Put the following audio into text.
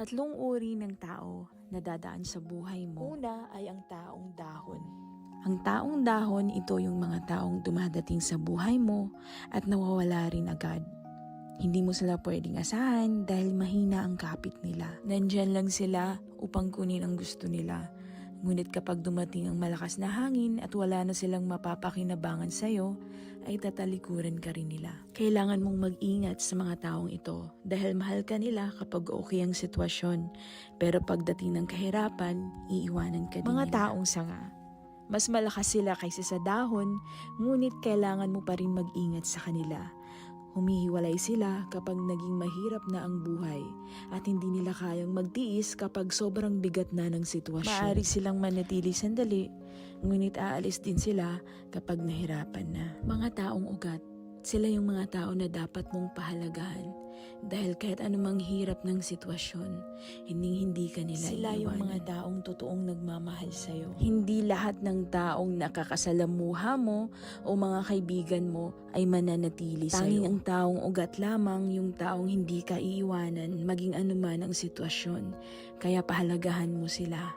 tatlong uri ng tao na dadaan sa buhay mo. Una ay ang taong dahon. Ang taong dahon, ito yung mga taong dumadating sa buhay mo at nawawala rin agad. Hindi mo sila pwedeng asahan dahil mahina ang kapit nila. Nandyan lang sila upang kunin ang gusto nila. Ngunit kapag dumating ang malakas na hangin at wala na silang mapapakinabangan sa'yo, ay tatalikuran ka rin nila. Kailangan mong mag-ingat sa mga taong ito dahil mahal ka nila kapag okay ang sitwasyon. Pero pagdating ng kahirapan, iiwanan ka din Mga nila. taong sanga. Mas malakas sila kaysa sa dahon, ngunit kailangan mo pa rin mag-ingat sa kanila. Humihiwalay sila kapag naging mahirap na ang buhay at hindi nila kayang magtiis kapag sobrang bigat na ng sitwasyon. Maari silang manatili sandali, ngunit aalis din sila kapag nahirapan na. Mga taong ugat, sila yung mga tao na dapat mong pahalagahan dahil kahit anumang hirap ng sitwasyon, hindi hindi ka nila Sila yung iiwanan. mga taong totoong nagmamahal sa'yo. Hindi lahat ng taong nakakasalamuha mo o mga kaibigan mo ay mananatili sa'yo. Tanging ang taong ugat lamang yung taong hindi ka iiwanan maging anuman ang sitwasyon. Kaya pahalagahan mo sila.